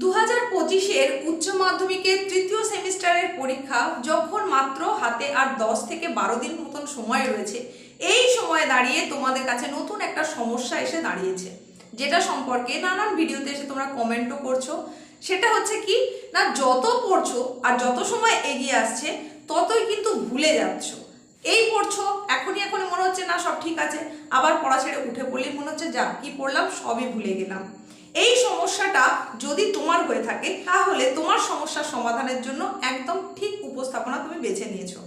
দু হাজার পঁচিশের উচ্চ মাধ্যমিকের তৃতীয় সেমিস্টারের পরীক্ষা যখন মাত্র হাতে আর দশ থেকে বারো দিন মতন সময় রয়েছে, এই সময় দাঁড়িয়ে তোমাদের কাছে নতুন একটা সমস্যা এসে দাঁড়িয়েছে, যেটা সম্পর্কে নানান ভিডিওতে এসে তোমরা কমেন্টও করছ। সেটা হচ্ছে কি, না যত পড়ছো আর যত সময় এগিয়ে আসছে, ততই কিন্তু ভুলে যাচ্ছ। এই পড়ছো, এখনই এখনই মনে হচ্ছে না সব ঠিক আছে, আবার পড়া ছেড়ে উঠে পড়লেই মনে হচ্ছে, যা কি পড়লাম সবই ভুলে গেলাম। এই সমস্যাটা যদি তোমার হয়ে থাকে, তাহলে তোমার সমস্যার সমাধানের জন্য একদম ঠিক উপস্থাপনা তুমি বেছে নিয়েছো।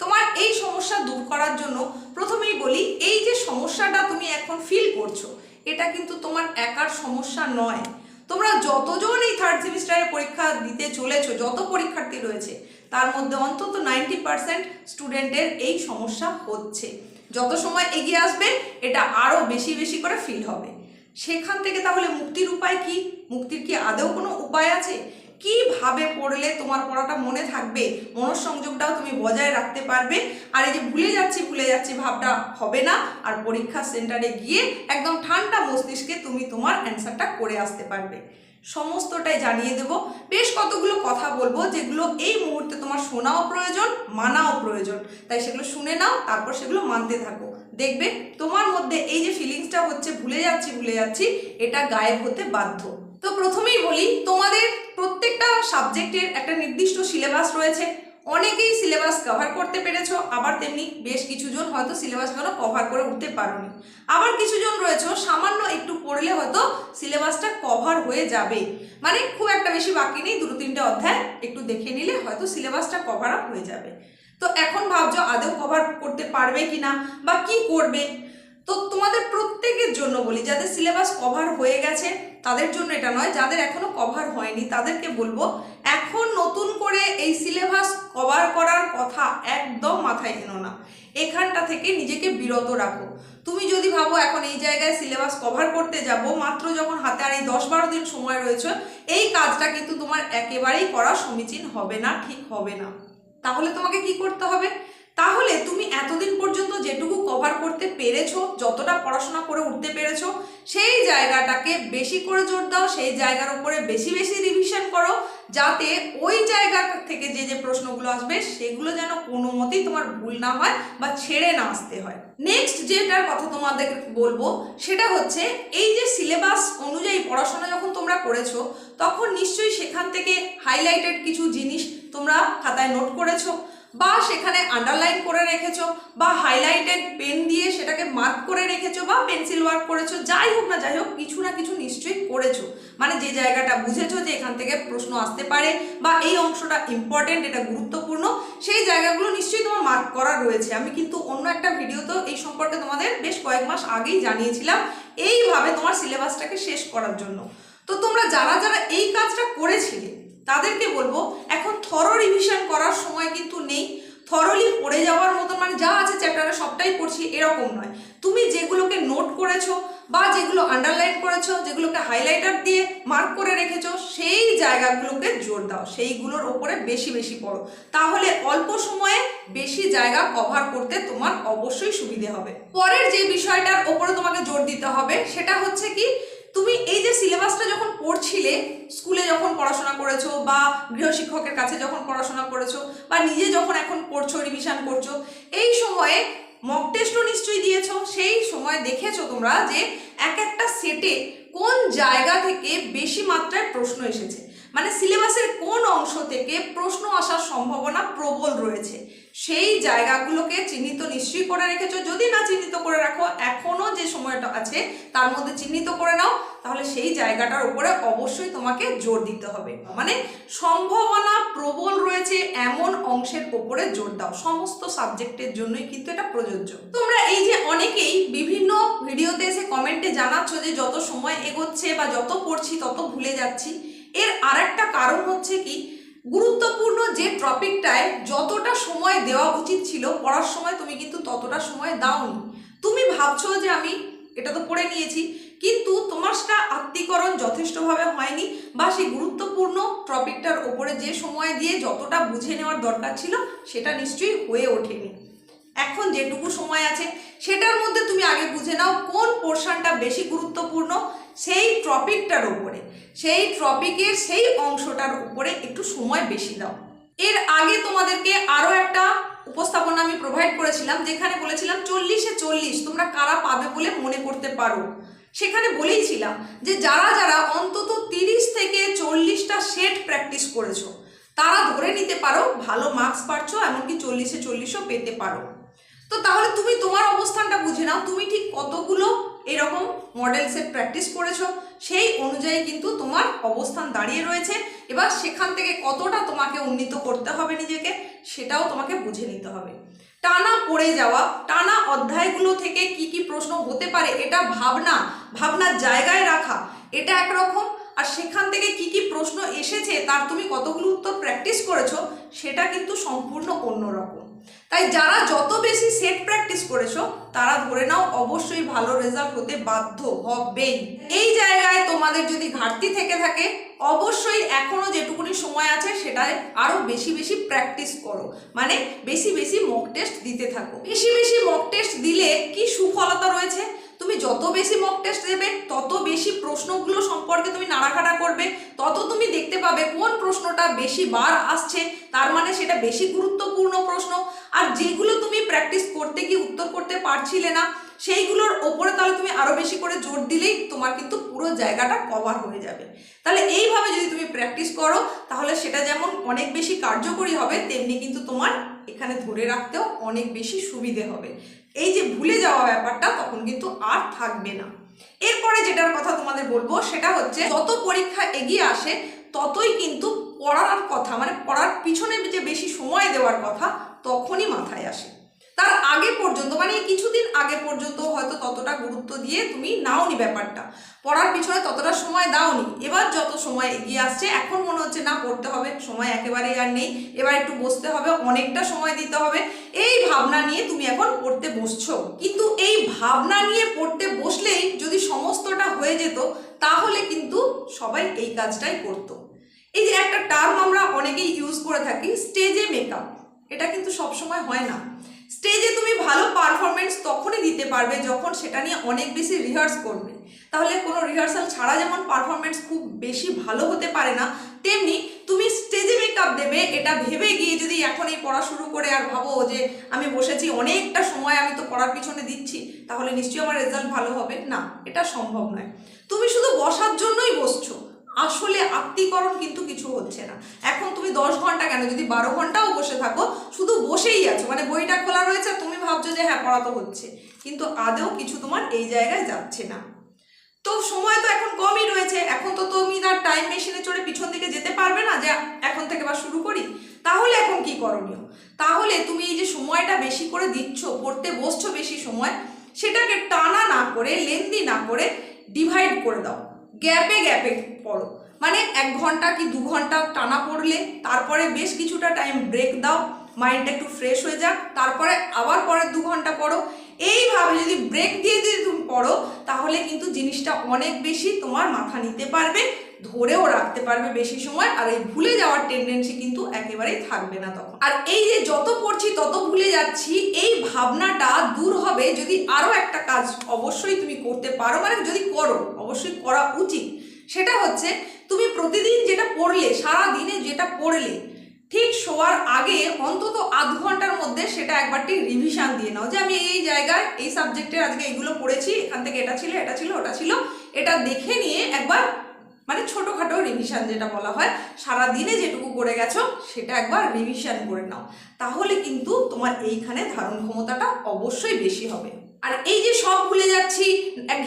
তোমার এই সমস্যা দূর করার জন্য প্রথমেই বলি, এই যে সমস্যাটা তুমি এখন ফিল করছ, এটা কিন্তু তোমার একার সমস্যা নয়। তোমরা যতজন এই থার্ড সেমিস্টারের পরীক্ষা দিতে চলেছো, যত পরীক্ষার্থী রয়েছে, তার মধ্যে অন্তত নাইনটি পার্সেন্ট স্টুডেন্টের এই সমস্যা হচ্ছে। যত সময় এগিয়ে আসবে, এটা আরও বেশি বেশি করে ফিল হবে। সেখান থেকে তাহলে মুক্তির উপায় কি? মুক্তির কি আদৌ কোনো উপায় আছে? কীভাবে পড়লে তোমার পড়াটা মনে থাকবে? মনঃসংযোগটাও তুমি বজায় রাখতে পারবে। আর এই যে ভুলে যাচ্ছি ভুলে যাচ্ছি ভাবটা হবে না। আর পরীক্ষা সেন্টারে গিয়ে একদম ঠান্ডা মস্তিষ্কে তুমি তোমার অ্যান্সারটা করে আসতে পারবে। সমস্তটাই জানিয়ে দেব। বেশ কতগুলো কথা বলব, যেগুলো এই মুহূর্তে তোমার শোনাও প্রয়োজন, মানাও প্রয়োজন। তাই সেগুলো শুনে নাও, তারপর সেগুলো মানতে থাকো। দেখবে তোমার মধ্যে এই যে ফিলিংসটা হচ্ছে, ভুলে যাচ্ছি ভুলে যাচ্ছি, এটা গায়েব হতে বাধ্য। তো প্রথমেই বলি, তোমাদের প্রত্যেকটা সাবজেক্টের একটা নির্দিষ্ট সিলেবাস রয়েছে। অনেকেই সিলেবাস কভার করতে পেরেছ, আবার তেমনি বেশ কিছুজন হয়তো সিলেবাসগুলো কভার করে উঠতে পারোনি। আবার কিছুজন রয়েছে, সামান্য একটু পড়লে হয়তো সিলেবাসটা কভার হয়ে যাবে। মানে খুব একটা বেশি বাকি নেই দুটো তিনটে অধ্যায় একটু দেখে নিলে হয়তো সিলেবাসটা কভার আপ হয়ে যাবে। তো এখন ভাবছ আদৌ কভার করতে পারবে কি না বা কি করবে? তো তোমাদের প্রত্যেকের জন্য বলি, যাদের সিলেবাস কভার হয়ে গেছে, তাদের জন্য এটা নয়, যাদের এখনও কভার হয়নি, তাদেরকে বলব, এখন নতুন করে এই সিলেবাস কভার করার কথা একদম মাথায় এনো না। এখানটা থেকে নিজেকে বিরত রাখো। তুমি যদি ভাবো এখন এই জায়গায় সিলেবাস কভার করতে যাব, মাত্র যখন হাতে আর এই দশ বারো দিন সময় রয়েছে, এই কাজটা কিন্তু তোমার একেবারেই করা সমীচীন হবে না, ঠিক হবে না। তাহলে তোমাকে কি করতে হবে? তাহলে তুমি এতদিন পর্যন্ত যেটুকু কভার করতে পেরেছ, যতটা পড়াশোনা করে উঠতে পেরেছ, সেই জায়গাটাকে বেশি করে জোর দাও, সেই জায়গার উপরে বেশি বেশি রিভিশন করো, যাতে ওই জায়গা থেকে যে যে প্রশ্নগুলো আসবে, সেগুলো যেন কোনো মতেই তোমার ভুল না হয় বা ছেড়ে না আসতে হয়। নেক্সট যেটার কথা তোমাদের বলব, সেটা হচ্ছে এই যে সিলেবাস অনুযায়ী পড়াশোনা যখন তোমরা করেছ, তখন নিশ্চয়ই সেখান থেকে হাইলাইটেড কিছু জিনিস তোমরা খাতায় নোট করেছ। বা সেখানে আন্ডারলাইন করে রেখেছো, বা হাইলাইটেড পেন দিয়ে সেটাকে মার্ক করে রেখেছো, বা পেন্সিল ওয়ার্ক করেছ, যাই হোক না যাই হোক, কিছু না কিছু নিশ্চয়ই করেছ। মানে যে জায়গাটা বুঝেছ যে এখান থেকে প্রশ্ন আসতে পারে, বা এই অংশটা ইম্পর্টেন্ট এটা গুরুত্বপূর্ণ, সেই জায়গাগুলো নিশ্চয়ই তোমার মার্ক করা রয়েছে। আমি কিন্তু অন্য একটা ভিডিওতেও এই সম্পর্কে তোমাদের বেশ কয়েক মাস আগেই জানিয়েছিলাম, এইভাবে তোমার সিলেবাসটাকে শেষ করার জন্য। তো তোমরা যারা যারা এই কাজটা করেছিলে তাদেরকে বলব, এখন থরো রিভিশন করার সময় কিন্তু নেই। থরলি পড়ে যাওয়ার মতন মানে যা আছে চ্যাপ্টারে সবটাই পড়ছি, এরকম নয়। তুমি যেগুলোকে নোট করেছ বা যেগুলো আন্ডারলাইন করেছ, যেগুলোকে হাইলাইটার দিয়ে মার্ক করে রেখেছো, সেই জায়গাগুলোকে জোর দাও। সেইগুলোর ওপরে বেশি বেশি পড়ো। তাহলে অল্প সময়ে বেশি জায়গা কভার করতে তোমার অবশ্যই সুবিধে হবে। পরের যে বিষয়টার ওপরে তোমাকে জোর দিতে হবে, সেটা হচ্ছে কি তুমি এই যে সিলেবাসটা যখন পড়ছিলে, স্কুলে যখন পড়াশোনা করেছ বা গৃহশিক্ষকের কাছে যখন পড়াশোনা করেছ বা নিজে যখন এখন পড়ছো রিভিশন করছ, এই সময়ে মক টেস্টও নিশ্চয়ই দিয়েছ, সেই সময় দেখেছ তোমরা যে এক একটা সেটে কোন জায়গা থেকে বেশি মাত্রায় প্রশ্ন এসেছে? মানে সিলেবাসের কোন অংশ থেকে প্রশ্ন আসার সম্ভাবনা প্রবল রয়েছে। সেই জায়গাগুলোকে চিহ্নিত নিশ্চয়ই করে রেখেছো। যদি না চিহ্নিত করে রাখো, এখনও যে সময়টা আছে, তার মধ্যে চিহ্নিত করে নাও, তাহলে সেই জায়গাটার উপরে অবশ্যই তোমাকে জোর দিতে হবে। মানে সম্ভাবনা প্রবল রয়েছে, এমন অংশের উপরে জোর দাও। সমস্ত সাবজেক্টের জন্যই কিন্তু এটা প্রযোজ্য। তোমরা এই যে অনেকেই বিভিন্ন ভিডিওতে এসে কমেন্টে জানাচ্ছ যে যত সময় এগোচ্ছে বা যত পড়ছি তত ভুলে যাচ্ছি। এর আরেকটা কারণ হচ্ছে কি গুরুত্বপূর্ণ যে টপিকটায় যতটা সময় দেওয়া উচিত ছিল, পড়ার সময় তুমি কিন্তু ততটা সময় দাওনি। তুমি ভাবছ যে আমি এটা তো পড়ে নিয়েছি, কিন্তু তোমার সেটা আত্মীকরণ যথেষ্টভাবে হয়নি বা সেই গুরুত্বপূর্ণ টপিকটার ওপরে যে সময় দিয়ে যতটা বুঝে নেওয়ার দরকার ছিল, সেটা নিশ্চয়ই হয়ে ওঠেনি। এখন যেটুকু সময় আছে, সেটার মধ্যে তুমি আগে বুঝে নাও কোন পোর্শনটা বেশি গুরুত্বপূর্ণ সেই টপিকটার উপরে, সেই টপিকের সেই অংশটার উপরে একটু সময় বেশি দাও। এর আগে তোমাদেরকে আরও একটা উপস্থাপনা আমি প্রোভাইড করেছিলাম, যেখানে বলেছিলাম চল্লিশে চল্লিশ তোমরা কারা পাবে বলে মনে করতে পারো। সেখানে বলেইছিলাম যে যারা যারা অন্তত তিরিশ থেকে চল্লিশটা সেট প্র্যাকটিস করেছ, তারা ধরে নিতে পারো ভালো মার্কস পাচ্ছ এমনকি চল্লিশে চল্লিশও পেতে পারো। তো তাহলে তুমি তোমার অবস্থানটা বুঝে নাও, তুমি ঠিক কতগুলো এরকম মডেল সেট প্র্যাকটিস করেছ, সেই অনুযায়ী কিন্তু তোমার অবস্থান দাঁড়িয়ে রয়েছে। এবার সেখান থেকে কতটা তোমাকে উন্নীত করতে হবে নিজেকে, সেটাও তোমাকে বুঝে নিতে হবে। টানা পড়ে যাওয়া, টানা অধ্যায়গুলো থেকে কি কি প্রশ্ন হতে পারে, এটা ভাবনা ভাবনার জায়গায় রাখা, এটা একরকম। আর সেখান থেকে কি কি প্রশ্ন এসেছে, তার তুমি কতগুলো উত্তর প্র্যাকটিস করেছ, সেটা কিন্তু সম্পূর্ণ অন্যরকম। তাই যারা যত বেশি সেট প্র্যাকটিস করেছ, তারা ধরে নাও অবশ্যই ভালো রেজাল্ট হতে বাধ্য হবেই। এই জায়গায় তোমাদের যদি ঘাটতি থেকে থাকে, অবশ্যই এখনও যেটুকুনি সময় আছে, সেটায় আরও বেশি বেশি প্র্যাকটিস করো। মানে বেশি বেশি মক টেস্ট দিতে থাকো। বেশি বেশি মক টেস্ট দিলে কি সুফলতা রয়েছে? তুমি যত বেশি মক টেস্ট দেবে, তত বেশি প্রশ্নগুলো সম্পর্কে তুমি নাড়াঘাটা করবে, তত তুমি দেখতে পাবে কোন প্রশ্নটা বেশি বার আসছে। তার মানে সেটা বেশি গুরুত্বপূর্ণ প্রশ্ন। আর যেগুলো তুমি প্র্যাকটিস করতে গিয়ে উত্তর করতে পারছিলে না, সেইগুলোর ওপরে তাহলে তুমি আরও বেশি করে জোর দিলেই তোমার কিন্তু পুরো জায়গাটা কভার হয়ে যাবে। তাহলে এইভাবে যদি তুমি প্র্যাকটিস করো, তাহলে সেটা যেমন অনেক বেশি কার্যকরী হবে, তেমনি কিন্তু তোমার এখানে ধরে রাখতেও অনেক বেশি সুবিধে হবে। এই যে ভুলে যাওয়া ব্যাপারটা তখন কিন্তু আর থাকবে না। এরপরে যেটার কথা তোমাদের বলব, সেটা হচ্ছে যত পরীক্ষা এগিয়ে আসে, ততই কিন্তু পড়ার কথা মানে পড়ার পিছনে যে বেশি সময় দেওয়ার কথা তখনই মাথায় আসে। তার আগে পর্যন্ত মানে কিছুদিন আগে পর্যন্ত হয়তো ততটা গুরুত্ব দিয়ে তুমি নাওনি ব্যাপারটা। পড়ার পিছনে ততটা সময় দাওনি। এবার যত সময় এগিয়ে আসছে, এখন মনে হচ্ছে, না, পড়তে হবে। সময় একেবারেই আর নেই। এবার একটু বসতে হবে, অনেকটা সময় দিতে হবে। এই ভাবনা নিয়ে তুমি এখন পড়তে বসছো। কিন্তু এই ভাবনা নিয়ে পড়তে বসলেই যদি সমস্তটা হয়ে যেত, তাহলে কিন্তু সবাই এই কাজটাই করতো। এই যে একটা টার্ম আমরা অনেকেই ইউজ করে থাকি স্টেজে মেকআপ এটা কিন্তু সবসময় হয় না। স্টেজে তুমি ভালো পারফরমেন্স তখনই দিতে পারবে যখন সেটা নিয়ে অনেক বেশি রিহার্স করবে। তাহলে কোনো রিহার্সাল ছাড়া যেমন পারফরমেন্স খুব বেশি ভালো হতে পারে না, তেমনি তুমি স্টেজে মেকআপ দেবে, এটা ভেবে গিয়ে যদি এখন এই পড়া শুরু করে আর ভাবো যে আমি বসেছি অনেকটা সময়, আমি তো পড়ার পিছনে দিচ্ছি, তাহলে নিশ্চয়ই আমার রেজাল্ট ভালো হবে। না, এটা সম্ভব নয়। তুমি শুধু বসার জন্যই বসছো। আসলে আত্মীকরণ কিন্তু কিছু হচ্ছে না। এখন তুমি দশ ঘণ্টা কেন? যদি বারো ঘন্টাও বসে থাকো, শুধু বসেই আছো। মানে বইটা খোলা রয়েছে তুমি ভাবছ যে হ্যাঁ পড়া তো হচ্ছে। কিন্তু আদেও কিছু তোমার এই জায়গায় যাচ্ছে না। তো সময় তো এখন কমই রয়েছে। এখন তো তুমি তার টাইম মেশিনে চড়ে পিছন দিকে যেতে পারবে না যে এখন থেকে বা শুরু করি। তাহলে এখন কি করণীয়? তাহলে তুমি এই যে সময়টা বেশি করে দিচ্ছ, পড়তে বসছো বেশি সময়, সেটাকে টানা না করে লেন্দি না করে ডিভাইড করে দাও। গ্যাপে গ্যাপে পড়ো। মানে এক ঘণ্টা কি দু ঘণ্টা টানা পড়লে, তারপরে বেশ কিছুটা টাইম ব্রেক দাও মাইন্ডটা একটু ফ্রেশ হয়ে যাক, তারপরে আবার পরের দু ঘণ্টা পড়ো। এইভাবে যদি ব্রেক দিয়ে দিয়ে তুমি পড়ো, তাহলে কিন্তু জিনিসটা অনেক বেশি তোমার মাথা নিতে পারবে, ধরেও রাখতে পারবে বেশি সময়, আর এই ভুলে যাওয়ার টেন্ডেন্সি কিন্তু একেবারেই থাকবে না তখন। আর এই যে যত পড়ছি তত ভুলে যাচ্ছি, এই ভাবনাটা দূর হবে যদি আরও একটা কাজ অবশ্যই তুমি করতে পারো মানে যদি করো, অবশ্যই করা উচিত। সেটা হচ্ছে তুমি প্রতিদিন যেটা পড়লে সারা দিনে যেটা পড়লে, ঠিক শোয়ার আগে অন্তত আধ ঘণ্টার মধ্যে সেটা একবারটি রিভিশন দিয়ে নাও যে আমি এই জায়গায়, এই সাবজেক্টে আজকে এইগুলো পড়েছি, এখান থেকে এটা ছিল এটা ছিল, ওটা ছিল, এটা দেখে নিয়ে একবার মানে ছোটোখাটো রিভিশন যেটা বলা হয় সারা দিনে যেটুকু করে গেছো, সেটা একবার রিভিশন করে নাও। তাহলে কিন্তু তোমার এইখানে ধারণ ক্ষমতাটা অবশ্যই বেশি হবে। আর এই যে সব ভুলে যাচ্ছি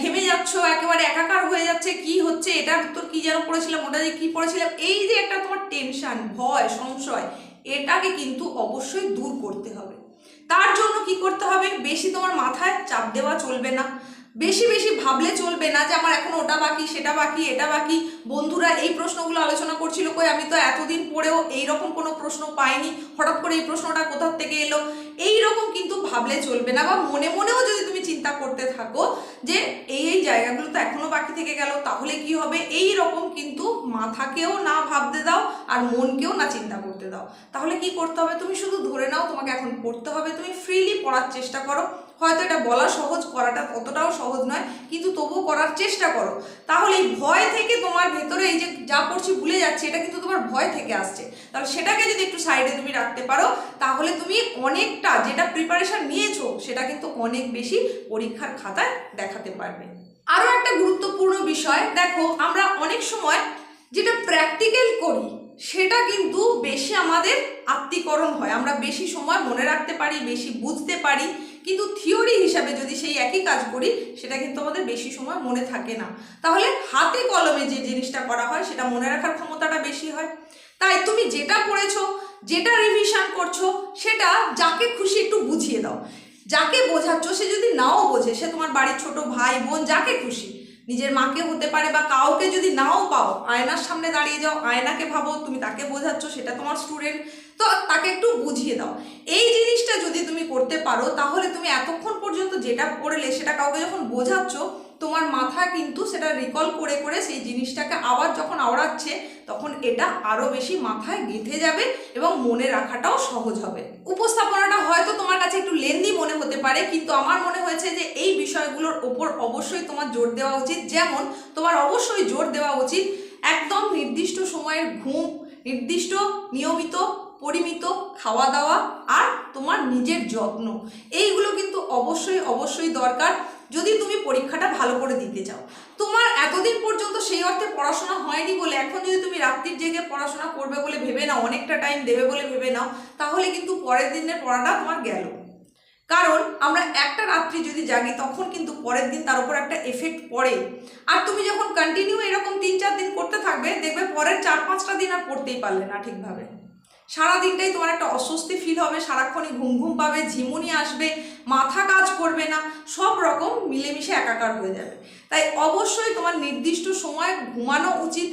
ঘেমে যাচ্ছ, একেবারে একাকার হয়ে যাচ্ছে, কি হচ্ছে এটা তোর কি যেন পড়েছিলাম, ওটা যে কি পড়েছিলাম, এই যে একটা তোমার টেনশন ভয়, সংশয়, এটাকে কিন্তু অবশ্যই দূর করতে হবে। তার জন্য কি করতে হবে? বেশি তোমার মাথায় চাপ দেওয়া চলবে না। বেশি বেশি ভাবলে চলবে না যে আমার এখন ওটা বাকি, সেটা বাকি, এটা বাকি। বন্ধুরা, এই প্রশ্নগুলো আলোচনা করছিল কই, আমি তো এতদিন পরেও এইরকম কোনো প্রশ্ন পাইনি। হঠাৎ করে এই প্রশ্নটা কোথার থেকে এলো? এই রকম কিন্তু ভাবলে চলবে না বা মনে মনেও যদি তুমি চিন্তা করতে থাকো যে এই এই জায়গাগুলো তো এখনও বাকি থেকে গেল, তাহলে কি হবে? এই রকম কিন্তু মাথাকেও না ভাবতে দাও আর মনকেও না চিন্তা করতে দাও। তাহলে কি করতে হবে? তুমি শুধু ধরে নাও তোমাকে এখন পড়তে হবে, তুমি ফ্রিলি পড়ার চেষ্টা করো। হয়তো এটা বলা সহজ, করাটা অতটাও সহজ নয়, কিন্তু তবুও করার চেষ্টা করো। তাহলে এই ভয় থেকে তোমার ভেতরে এই যে যা করছি ভুলে যাচ্ছে, এটা কিন্তু তোমার ভয় থেকে আসছে। তাহলে সেটাকে যদি একটু সাইডে তুমি রাখতে পারো, তাহলে তুমি অনেকটা যেটা প্রিপারেশন নিয়েছো, সেটা কিন্তু অনেক বেশি পরীক্ষার খাতায় দেখাতে পারবে। আরও একটা গুরুত্বপূর্ণ বিষয়, দেখো, আমরা অনেক সময় যেটা প্র্যাকটিক্যাল করি সেটা কিন্তু বেশি আমাদের আত্মীকরণ হয়। আমরা বেশি সময় মনে রাখতে পারি, বেশি বুঝতে পারি। কিন্তু থিওরি হিসাবে যদি সেই একই কাজ করি, সেটা কিন্তু আমাদের বেশি সময় মনে থাকে না। তাহলে হাতে কলমে যে জিনিসটা করা হয়, সেটা মনে রাখার ক্ষমতাটা বেশি হয়। তাই তুমি যেটা পড়েছো যেটা রিভিশন করছ, সেটা যাকে খুশি একটু বুঝিয়ে দাও। যাকে বোঝাচ্ছ, সে যদি নাও বোঝে, সে তোমার বাড়ির ছোট ভাই, বোন, যাকে খুশি নিজের মাকে হতে পারে বা কাউকে যদি নাও পাও, আয়নার সামনে দাঁড়িয়ে যাও, আয়নাকে ভাবো, তুমি তাকে বোঝাচ্ছ, সেটা তোমার স্টুডেন্ট তো তাকে একটু বুঝিয়ে দাও। এই জিনিসটা যদি তুমি করতে পারো, তাহলে তুমি এতক্ষণ পর্যন্ত যেটা করলে, সেটা কাউকে যখন বোঝাচ্ছ তোমার মাথা কিন্তু সেটা রিকল করে করে সেই জিনিসটাকে আবার যখন আওড়াচ্ছে, তখন এটা আরও বেশি মাথায় গেঁথে যাবে এবং মনে রাখাটাও সহজ হবে। উপস্থাপনাটা হয়তো তোমার কাছে একটু লেন্দি মনে হতে পারে, কিন্তু আমার মনে হয়েছে যে এই বিষয়গুলোর ওপর অবশ্যই তোমার জোর দেওয়া উচিত। যেমন, তোমার অবশ্যই জোর দেওয়া উচিত একদম নির্দিষ্ট সময়ের ঘুম, নির্দিষ্ট নিয়মিত পরিমিত খাওয়া দাওয়া আর তোমার নিজের যত্ন। এইগুলো কিন্তু অবশ্যই অবশ্যই দরকার। যদি তুমি পরীক্ষাটা ভালো করে দিতে চাও। তোমার এতদিন পর্যন্ত সেই অর্থে পড়াশোনা হয়নি বলে এখন যদি তুমি রাত্রির জেগে পড়াশোনা করবে বলে ভেবে নাও, অনেকটা টাইম দেবে বলে ভেবে নাও, তাহলে কিন্তু পরের দিনের পড়াটা তোমার গেল। কারণ আমরা একটা রাত্রি যদি জাগি, তখন কিন্তু পরের দিন তার উপর একটা এফেক্ট পড়ে। আর তুমি যখন কন্টিনিউ এরকম তিন চার দিন করতে থাকবে, দেখবে পরের চার পাঁচটা দিন আর পড়তেই পারলে না ঠিকভাবে। সারা দিনটাই তোমার একটা অস্বস্তি ফিল হবে, সারাক্ষণই ঘুম ঘুম পাবে, ঝিমুনি আসবে, মাথা কাজ করবে না, সব রকম মিলেমিশে একাকার হয়ে যাবে। তাই অবশ্যই তোমার নির্দিষ্ট সময় ঘুমানো উচিত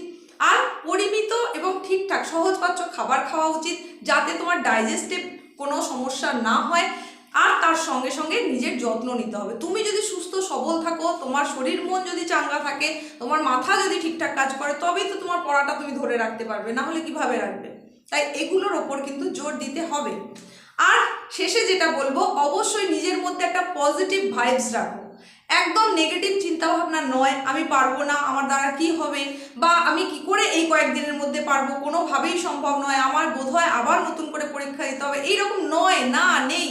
আর পরিমিত এবং ঠিকঠাক সহজপাচ্য খাবার খাওয়া উচিত যাতে তোমার ডাইজেস্টিভ কোনো সমস্যা না হয় আর তার সঙ্গে সঙ্গে নিজের যত্ন নিতে হবে। তুমি যদি সুস্থ, সবল থাকো, তোমার শরীর মন যদি চাঙ্গা থাকে, তোমার মাথা যদি ঠিকঠাক কাজ করে, তবেই তো তোমার পড়াটা তুমি ধরে রাখতে পারবে না হলে কীভাবে রাখবে? তাই এগুলোর ওপর কিন্তু জোর দিতে হবে। আর শেষে যেটা বলব, অবশ্যই নিজের মধ্যে একটা পজিটিভ ভাইবস রাখো। একদম নেগেটিভ চিন্তাভাবনা নয়, আমি পারব না, আমার দ্বারা কি হবে, বা আমি কি করে এই কয়েকদিনের মধ্যে পারব, কোনোভাবেই সম্ভব নয়, আমার বোধহয় আবার নতুন করে পরীক্ষা দিতে হবে, এইরকম নয়, না, নেই।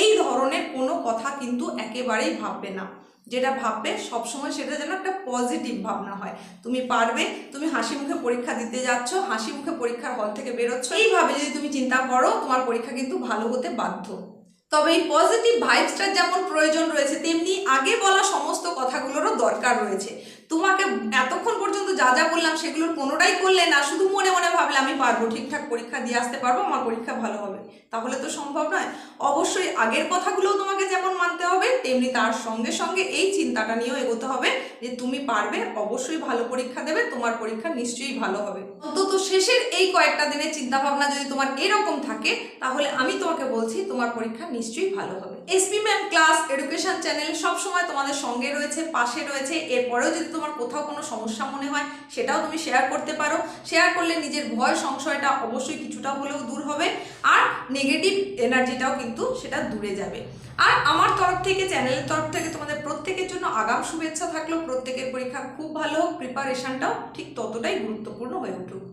এই ধরনের কোনো কথা কিন্তু একেবারেই ভাববে না। যেটা ভাববে সবসময় সেটা যেন একটা পজিটিভ ভাবনা হয়। তুমি পারবে, তুমি হাসি মুখে পরীক্ষা দিতে যাচ্ছ, হাসি মুখে পরীক্ষার হল থেকে বেরোচ্ছ। এইভাবে যদি তুমি চিন্তা করো, তোমার পরীক্ষা কিন্তু ভালো হতে বাধ্য। তবে এই পজিটিভ ভাইবসটার যেমন প্রয়োজন রয়েছে, তেমনি আগে বলা সমস্ত কথাগুলোরও দরকার রয়েছে। তোমাকে এতক্ষণ পর্যন্ত যা যা বললাম সেগুলোর কোনোটাই করলে না, শুধু মনে মনে ভাবলে আমি পারব, ঠিকঠাক পরীক্ষা দিয়ে আসতে পারব, আমার পরীক্ষা ভালো হবে। তাহলে তো সম্ভব নয়। অবশ্যই আগের কথাগুলোও তোমাকে যেমন মানতে হবে, তেমনি তার সঙ্গে সঙ্গে এই চিন্তাটা নিয়েও এগোতে হবে যে তুমি পারবে, অবশ্যই ভালো পরীক্ষা দেবে, তোমার পরীক্ষা নিশ্চয়ই ভালো হবে। অন্তত শেষের এই কয়েকটা দিনের চিন্তা ভাবনা যদি তোমার এরকম থাকে, তাহলে আমি তোমাকে বলছি তোমার পরীক্ষা নিশ্চয়ই ভালো হবে। SP ma'am class education channel সবসময় তোমাদের সঙ্গে রয়েছে, পাশে রয়েছে। এরপরেও যদি তোমার কোথাও কোনো সমস্যা মনে হয়, সেটাও তুমি শেয়ার করতে পারো। শেয়ার করলে নিজের ভয়, সংশয়টা অবশ্যই কিছুটা হলেও দূর হবে। আর নেগেটিভ এনার্জিটাও কিন্তু সেটা দূরে যাবে। আর আমার তরফ থেকে, চ্যানেলের তরফ থেকে তোমাদের প্রত্যেকের জন্য আগাম শুভেচ্ছা থাকলেও প্রত্যেকের পরীক্ষা খুব ভালো হোক প্রিপারেশনটাও ঠিক ততটাই গুরুত্বপূর্ণ হয়ে উঠুক।